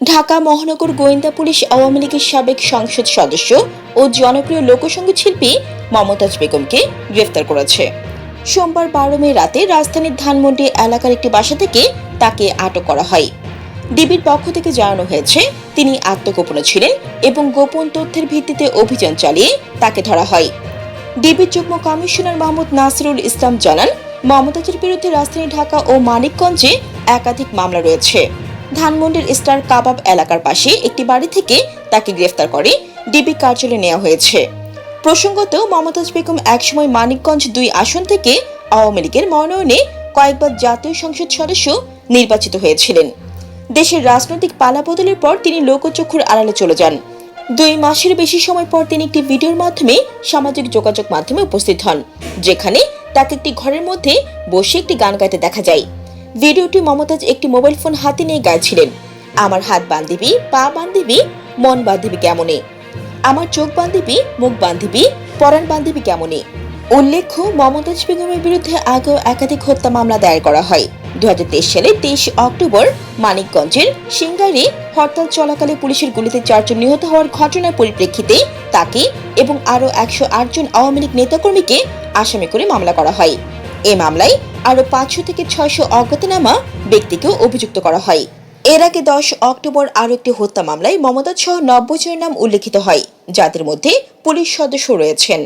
ঢাকা মহানগর গোয়েন্দা পুলিশ আওয়ামী লীগের সাবেক সংসদ সদস্য ও জনপ্রিয় লোকসঙ্গীত শিল্পী মমতাজ বেগমকে গ্রেফতার করেছে। সোমবার বারো মে রাতে রাজধানীর ধানমন্ডি এলাকার একটি বাসা থেকে তাকে আটক করা হয়। ডিবির পক্ষ থেকে জানানো হয়েছে, তিনি আত্মগোপনে ছিলেন এবং গোপন তথ্যের ভিত্তিতে অভিযান চালিয়ে তাকে ধরা হয়। ডিবির যুগ্ম কমিশনার মাহমুদ নাসিরুল ইসলাম জানান, মমতাজের বিরুদ্ধে রাজধানী ঢাকা ও মানিকগঞ্জে একাধিক মামলা রয়েছে। ধানমন্ডির স্টার কাবাব এলাকার পাশে একটি বাড়ি থেকে তাকে গ্রেফতার করে ডিবি কার্যালয়ে নেওয়া হয়েছে। প্রসঙ্গত, মমতাজ বেগম একসময় মানিকগঞ্জ দুই আসন থেকে আওয়ামী লীগের মনোনয়নে কয়েকবার জাতীয় সংসদ সদস্য নির্বাচিত হয়েছিলেন। দেশের রাজনৈতিক পালাবদলের পর তিনি লোকচক্ষুর আড়ালে চলে যান। দুই মাসের বেশি সময় পর তিনি একটি ভিডিওর মাধ্যমে সামাজিক যোগাযোগ মাধ্যমে উপস্থিত হন, যেখানে তাকে একটি ঘরের মধ্যে বসে একটি গান গাইতে দেখা যায়। ভিডিওটি মমতাজ একটি মোবাইল ফোন হাতে নিয়ে গাইছিলেন। আমার হাত বান্ধিবি, পা বান্ধিবি, মন বান্ধিবি কেমনে? আমার চোখ বান্ধিবি, মুখ বান্ধিবি, পরাণ বান্ধিবি কেমনে? উল্লেখ্য, মমতাজ বেগমের বিরুদ্ধে আগেও একাধিক হত্যা মামলা দায়ের করা হয়। দু সালে তেইশ অক্টোবর মানিকগঞ্জের সিঙ্গারে হরতাল চলাকালে পুলিশের গুলিতে চারজন নিহত হওয়ার ঘটনার পরিপ্রেক্ষিতে তাকে এবং আরও একশো জন আওয়ামী লীগ নেতাকর্মীকে আসামি করে মামলা করা হয়। এ মামলায় আরও পাঁচশো থেকে ছয়শো অজ্ঞাতনামা ব্যক্তিকেও অভিযুক্ত করা হয়। এর আগে দশ অক্টোবর আরও একটি হত্যা মামলায় মমতাজ সহ নব্বই জনের নাম উল্লেখিত হয়, যাদের মধ্যে পুলিশ সদস্য রয়েছেন।